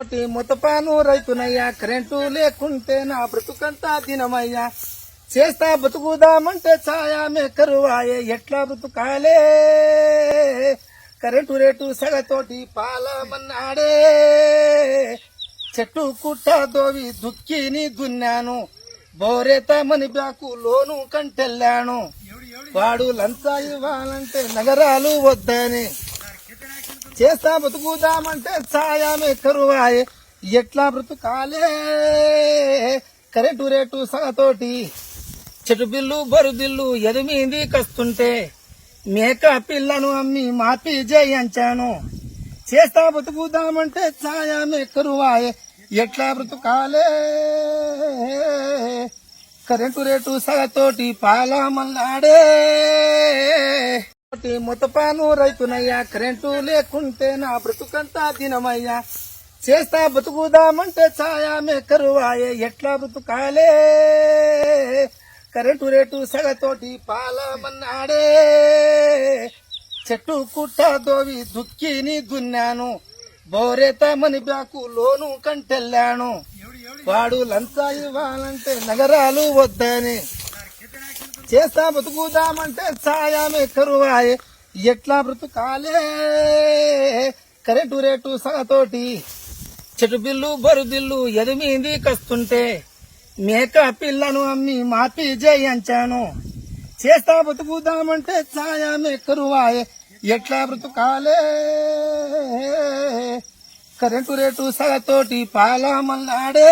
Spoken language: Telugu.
ఒకటి రైతునయ్యా కరెంటు లేకుంటే నా బ్రతుకంతా దినమయ్యా. చేస్తా బ్రతుకుదామంటే ఛాయా మే కరువాయే ఎట్లా బ్రతుకాలే? Current rate సగతోటి పాలమన్నాడే. చెట్టు కుట్ట దోవి దుక్కిని దున్నాను. బోరేతమని బ్యాకు లోను కంటెళ్ళాను వాడు లంచా ఇవ్వాలంటే నగరాలు వద్దని. చేస్తా బతుకుదామంటే సాయామే కరువాయే. ఎట్లా బ్రతుకాలే? Current rate సగతోటి. చెట్టు బిల్లు బరు బిల్లు ఎదిమింది కస్తుంటే. మేక పిల్లను అమ్మి మాపి జయించాను. చేస్తా బతుకుదామంటే సాయామే కరువాయే. ఎట్లా బ్రతుకాలే? కరెంటు రేటు సగతోటి పాల మల్లాడే మొత్తపాను రైతునయ్యా కరెంటు లేకుంటే నా బ్రతుకంతా దినమయ్యా. చేస్తా బతుకుదామంటే ఛాయామే కరువాయే ఎట్లా బ్రతుకాలే? Current rate సగతోటి పాలమన్నాడే. చెట్టు కుట్ట దోవి దుక్కిని దున్నాను. బోరేతమని బ్యాకు లోను కంటెళ్ళాను వాడు లంచా ఇవ్వాలంటే నగరాలు వద్దని. చేస్తా బతుకుదామంటే సాయామే కరువాయే. ఎట్లా బ్రతుకాలే? Current rate సగతోటి. చెట్టు బిల్లు బరు బిల్లు ఎదిమింది కస్తుంటే. మేక పిల్లను అమ్మి మాపి జయించాను. చేస్తా బతుకుదామంటే సాయామే కరువాయే. ఎట్లా బ్రతుకాలే? కరెంటు రేటు సగతోటి పాల మల్లాడే